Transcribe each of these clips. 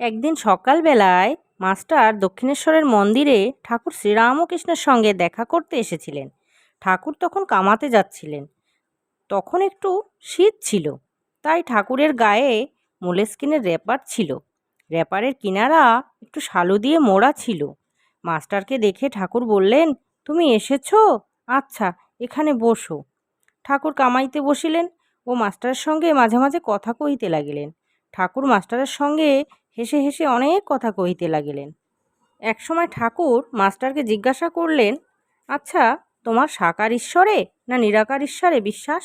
একদিন সকালবেলায় মাস্টার দক্ষিণেশ্বরের মন্দিরে ঠাকুর শ্রীরামকৃষ্ণের সঙ্গে দেখা করতে এসেছিলেন। ঠাকুর তখন কামাতে যাচ্ছিলেন। তখন একটু শীত ছিল, তাই ঠাকুরের গায়ে মোলেস্কিনের র্যাপার ছিল। র্যাপারের কিনারা একটু শালু দিয়ে মোড়া ছিল। মাস্টারকে দেখে ঠাকুর বললেন, তুমি এসেছ? আচ্ছা এখানে বসো। ঠাকুর কামাইতে বসিলেন ও মাস্টারের সঙ্গে মাঝে মাঝে কথা কহিতে লাগিলেন। ঠাকুর মাস্টারের সঙ্গে হেসে হেসে অনেক কথা কহিতে লাগিলেন। একসময় ঠাকুর মাস্টারকে জিজ্ঞাসা করলেন আচ্ছা তোমার সাকার ঈশ্বরে না নিরাকার ঈশ্বরে বিশ্বাস?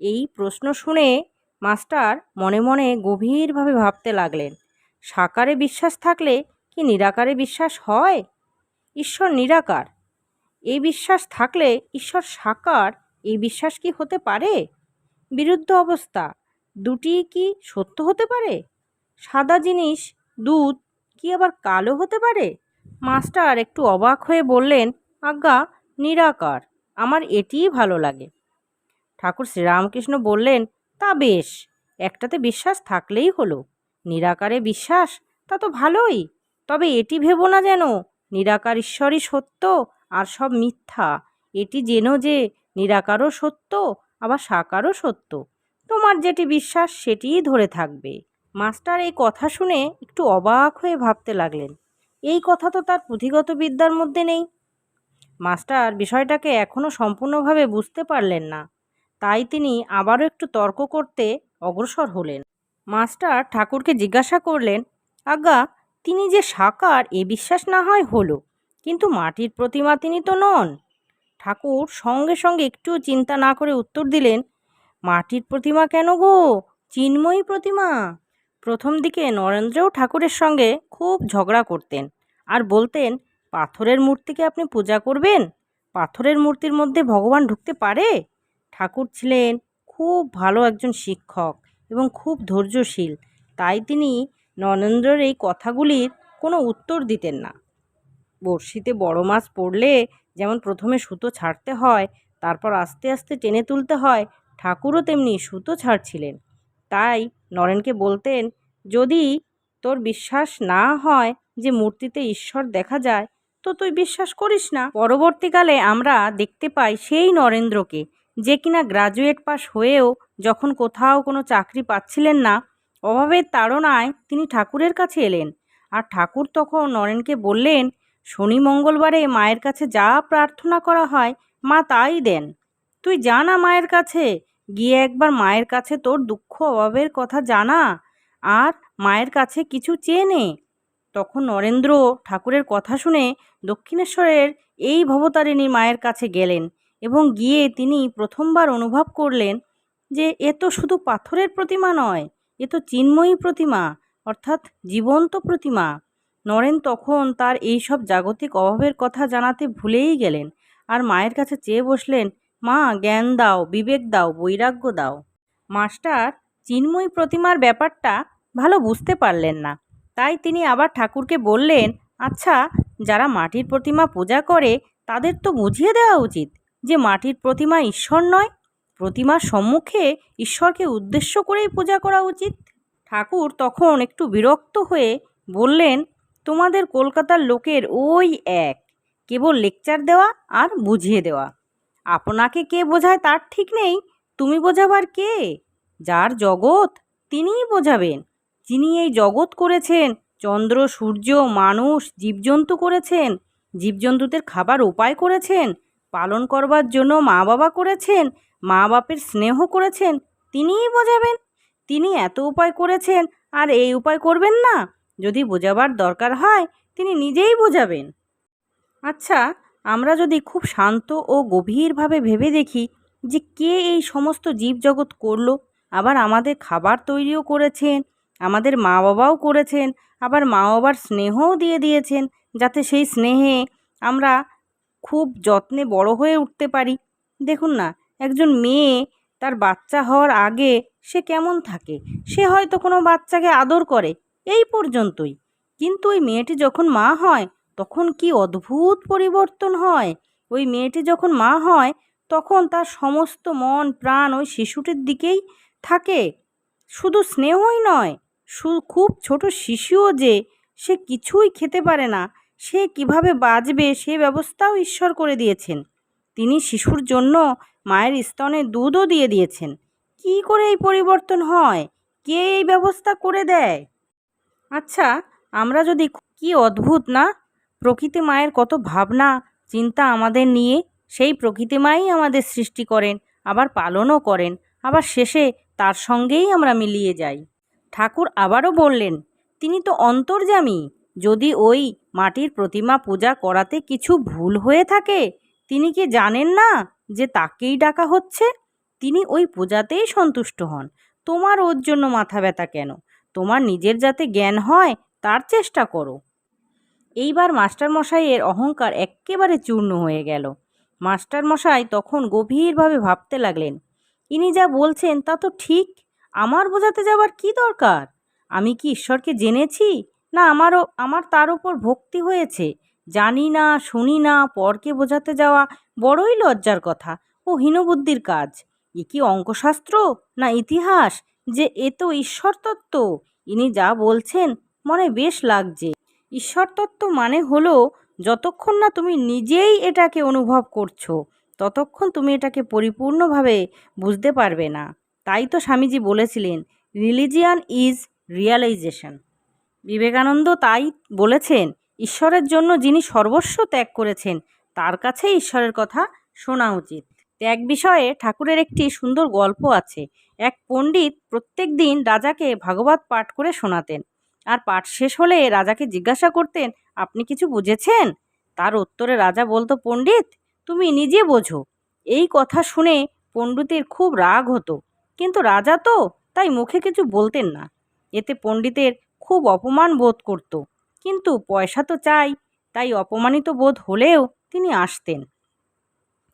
এই প্রশ্ন শুনে মাস্টার মনে মনে গভীরভাবে ভাবতে লাগলেন, সাকারে বিশ্বাস থাকলে কি নিরাকারে বিশ্বাস হয়? ঈশ্বর নিরাকার। এই বিশ্বাস থাকলে ঈশ্বর সাকার এই বিশ্বাস কি হতে পারে? বিরুদ্ধ অবস্থা। দুটি কি সত্য হতে পারে? সাদা জিনিস, দুধ, কি আবার কালো হতে পারে? মাস্টার একটু অবাক হয়ে বললেন, আজ্ঞা, নিরাকার। আমার এটিই ভালো লাগে। ঠাকুর শ্রীরামকৃষ্ণ বললেন, তা বেশ, একটাতে বিশ্বাস থাকলেই হলো। নিরাকারে বিশ্বাস, তা তো ভালোই। তবে এটি ভেবো না যেন, নিরাকার ঈশ্বরই সত্য আর সব মিথ্যা। এটি যেন যে, নিরাকারও সত্য, আবার সাকারও সত্য। তোমার যেটি বিশ্বাস, সেটিই ধরে থাকবে। মাস্টার এই কথা শুনে একটু অবাক হয়ে ভাবতে লাগলেন। এই কথা তো তার পুঁথিগত বিদ্যার মধ্যে নেই। মাস্টার বিষয়টাকে এখনও সম্পূর্ণভাবে বুঝতে পারলেন না। তাই তিনি আবারও একটু তর্ক করতে অগ্রসর হলেন। মাস্টার ঠাকুরকে জিজ্ঞাসা করলেন, আজ্ঞা, তিনি যে সাকার, এ বিশ্বাস না হয় হলো, কিন্তু মাটির প্রতিমা তিনি তো নন? ঠাকুর সঙ্গে সঙ্গে একটু চিন্তা না করে উত্তর দিলেন, মাটির প্রতিমা কেন গো? চিন্ময়ী প্রতিমা? প্রথম দিকে নরেন্দ্রও ঠাকুরের সঙ্গে খুব ঝগড়া করতেন আর বলতেন, পাথরের মূর্তিকে আপনি পূজা করবেন? পাথরের মূর্তির মধ্যে ভগবান ঢুকতে পারে? ঠাকুর ছিলেন খুব ভালো একজন শিক্ষক এবং খুব ধৈর্যশীল। তাই তিনি নরেন্দ্রের এই কথাগুলির কোনো উত্তর দিতেন না। বড়শিতে বড় মাছ পড়লে যেমন প্রথমে সুতো ছাড়তে হয়, তারপর আস্তে আস্তে টেনে তুলতে হয়, ঠাকুরও তেমনি সুতো ছাড়ছিলেন। তাই নরেনকে বলতেন, যদি তোর বিশ্বাস না হয় যে মূর্তিতে ঈশ্বর দেখা যায়, তো তুই বিশ্বাস করিস না। পরবর্তীকালে আমরা দেখতে পাই সেই নরেন্দ্রকে, যে কিনা গ্রাজুয়েট পাস হয়েও যখন কোথাও কোনো চাকরি পাচ্ছিলেন না, অভাবের তাড়নায় তিনি ঠাকুরের কাছে এলেন। আর ঠাকুর তখন নরেনকে বললেন, শনি মঙ্গলবারে মায়ের কাছে যা প্রার্থনা করা হয়, মা তাই দেন। তুই জানা মায়ের কাছে গিয়ে একবার মায়ের কাছে তোর দুঃখ অভাবের কথা জানা আর মায়ের কাছে কিছু চেয়ে নে তখন নরেন্দ্র ঠাকুরের কথা শুনে দক্ষিণেশ্বরের এই ভবতারিণী মায়ের কাছে গেলেন এবং গিয়ে তিনি প্রথমবার অনুভব করলেন যে এ তো শুধু পাথরের প্রতিমা নয়, এ তো চিন্ময়ী প্রতিমা, অর্থাৎ জীবন্ত প্রতিমা। নরেন তখন তার এই সব জাগতিক অভাবের কথা জানাতে ভুলেই গেলেন আর মায়ের কাছে চেয়ে বসলেন মা, জ্ঞান দাও, বিবেক দাও, বৈরাগ্য দাও। মাস্টার, চিন্ময়ী প্রতিমার ব্যাপারটা ভালো বুঝতে পারলেন না। তাই তিনি আবার ঠাকুরকে বললেন আচ্ছা যারা মাটির প্রতিমা পূজা করে, তাদের তো বুঝিয়ে দেওয়া উচিত যে মাটির প্রতিমা ঈশ্বর নয়। প্রতিমার সম্মুখে ঈশ্বরকে উদ্দেশ্য করেই পূজা করা উচিত। ঠাকুর তখন একটু বিরক্ত হয়ে বললেন, তোমাদের কলকাতার লোকের ওই এক। কেবল লেকচার দেওয়া আর বুঝিয়ে দেওয়া। আপনাকে কে বোঝায় তার ঠিক নেই। তুমি বোঝাবার কে? যার জগৎ, তিনিই বোঝাবেন। যিনি এই জগৎ করেছেন, চন্দ্র, সূর্য, মানুষ, জীবজন্তু করেছেন, জীবজন্তুদের খাবার উপায় করেছেন, পালন করবার জন্য মা বাবা করেছেন মা বাপের স্নেহ করেছেন, তিনিই বোঝাবেন। তিনি এত উপায় করেছেন, আর এই উপায় করবেন না। যদি বোঝাবার দরকার হয়, তিনি নিজেই বোঝাবেন। আচ্ছা আমরা যদি খুব শান্ত ও গভীরভাবে ভেবে দেখি যে কে এই সমস্ত জীবজগৎ করল, আবার আমাদের খাবার তৈরিও করেছেন, আমাদের মা বাবাও করেছেন, আবার মা বাবার স্নেহও দিয়ে দিয়েছেন, যাতে সেই স্নেহে আমরা খুব যত্নে বড় হয়ে উঠতে পারি। দেখুন না, একজন মেয়ে তার বাচ্চা হওয়ার আগে সে কেমন থাকে? সে হয়তো কোনো বাচ্চাকে আদর করে, এই পর্যন্তই। কিন্তু ওই মেয়েটি যখন মা হয় তখন কি অদ্ভুত পরিবর্তন হয়? ওই মেয়েটি যখন মা হয়, তখন তার সমস্ত মন, প্রাণ ওই শিশুটির দিকেই থাকে। শুধু স্নেহই নয় খুব ছোট শিশুও যে, সে কিছুই খেতে পারে না। সে কীভাবে বাঁচবে সে ব্যবস্থাও ঈশ্বর করে দিয়েছেন। তিনি শিশুর জন্য মায়ের স্তনে দুধও দিয়ে দিয়েছেন। কী করে এই পরিবর্তন হয়? কে এই ব্যবস্থা করে দেয়? আচ্ছা আমরা যদি কি অদ্ভুত না? প্রকৃতি মায়ের কত ভাবনা, চিন্তা আমাদের নিয়ে, সেই প্রকৃতি মাই আমাদের সৃষ্টি করেন, আবার পালনও করেন, আবার শেষে তার সঙ্গেই আমরা মিলিয়ে যাই। ঠাকুর আবারও বললেন, তিনি তো অন্তর্যামী, যদি ওই মাটির প্রতিমা পূজা করাতে কিছু ভুল হয়ে থাকে, তিনি কি জানেন না যে তাকেই ডাকা হচ্ছে? তিনি ওই পূজাতেই সন্তুষ্ট হন। তোমার ওর জন্য মাথা ব্যথা কেন? তোমার নিজের যাতে জ্ঞান হয়, তার চেষ্টা করো। এইবার মাস্টারমশাইয়ের অহংকার এক্কেবারে চূর্ণ হয়ে গেল। মাস্টারমশাই তখন গভীরভাবে ভাবতে লাগলেন, ইনি যা বলছেন তা তো ঠিক, আমার বোঝাতে যাবার কি দরকার? আমি কি ঈশ্বরকে জেনেছি? না আমারও, আমার তার ওপর ভক্তি হয়েছে। জানি না, শুনি না, পরকে বোঝাতে যাওয়া বড়ই লজ্জার কথা। ও হীনবুদ্ধির কাজ। এ কি অঙ্কশাস্ত্র না ইতিহাস? যে এ তো ঈশ্বর তত্ত্ব ইনি যা বলছেন মনে বেশ লাগছে। ঈশ্বর তত্ত্ব মানে হলো, যতক্ষণ না তুমি নিজেই এটাকে অনুভব করছ, ততক্ষণ তুমি এটাকে পরিপূর্ণভাবে বুঝতে পারবে না। তাই তো স্বামীজি বলেছিলেন রিলিজিয়ান ইজ রিয়ালাইজেশন বিবেকানন্দ তাই বলেছেন, ঈশ্বরের জন্য যিনি সর্বস্ব ত্যাগ করেছেন, তার কাছে ঈশ্বরের কথা শোনা উচিত। ত্যাগ বিষয়ে ঠাকুরের একটি সুন্দর গল্প আছে। এক পণ্ডিত প্রত্যেক দিন রাজাকে ভাগবত পাঠ করে শোনাতেন। আর পাঠ শেষ হলে রাজাকে জিজ্ঞাসা করতেন, আপনি কিছু বুঝেছেন? তার উত্তরে রাজা বলতো, পণ্ডিত, তুমি নিজে বোঝো। এই কথা শুনে পণ্ডিতের খুব রাগ হতো। কিন্তু রাজা তো তাই মুখে কিছু বলতেন না। এতে পণ্ডিতের খুব অপমান বোধ করত। কিন্তু পয়সা তো চাই, তাই অপমানিত বোধ হলেও তিনি আসতেন।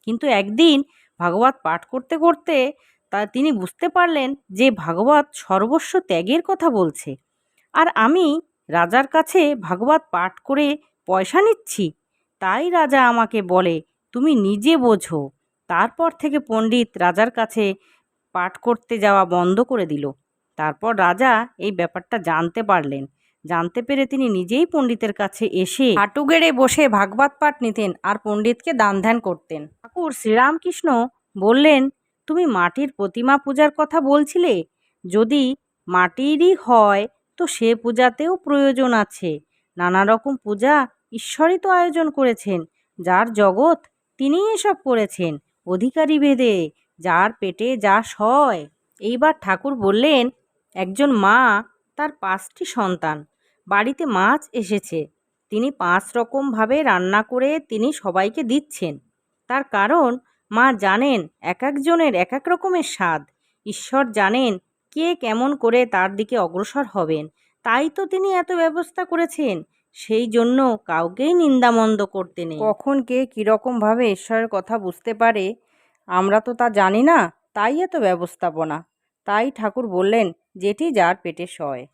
কিন্তু একদিন ভাগবত পাঠ করতে করতে তা তিনি বুঝতে পারলেন যে ভাগবত সর্বস্ব ত্যাগের কথা বলছে। আর আমি রাজার কাছে ভাগবত পাঠ করে পয়সা নিচ্ছি। তাই রাজা আমাকে বলে, তুমি নিজে বোঝো। তারপর থেকে পণ্ডিত রাজার কাছে পাঠ করতে যাওয়া বন্ধ করে দিল। তারপর রাজা এই ব্যাপারটা জানতে পারলেন। জানতে পেরে তিনি নিজেই পণ্ডিতের কাছে এসে হাঁটু গেড়ে বসে ভাগবত পাঠ নিতেন আর পণ্ডিতকে দান ধ্যান করতেন। ঠাকুর শ্রীরামকৃষ্ণ বললেন, তুমি মাটির প্রতিমা পূজার কথা বলছিলে? যদি মাটিরই হয় তো সে পূজাতেও প্রয়োজন আছে। নানা রকম পূজা ঈশ্বরই তো আয়োজন করেছেন। যার জগৎ তিনিই এসব করেছেন। অধিকারী ভেদে, যার পেটে যা সয়। এইবার ঠাকুর বললেন, একজন মা, তার পাঁচটি সন্তান। বাড়িতে মাছ এসেছে। তিনি পাঁচ রকমভাবে রান্না করে তিনি সবাইকে দিচ্ছেন। তার কারণ, মা জানেন এক একজনের এক এক রকমের স্বাদ। ঈশ্বর জানেন কে কেমন করে তার দিকে অগ্রসর হবেন? তাই তো তিনি এত ব্যবস্থা করেছেন। সেই জন্য কাউকেই নিন্দামন্দ করতে নেই। কখন কে কীরকমভাবে ঈশ্বরের কথা বুঝতে পারে, আমরা তো তা জানি না, তাই এত ব্যবস্থাপনা। তাই ঠাকুর বললেন, যেটি যার পেটে সয়।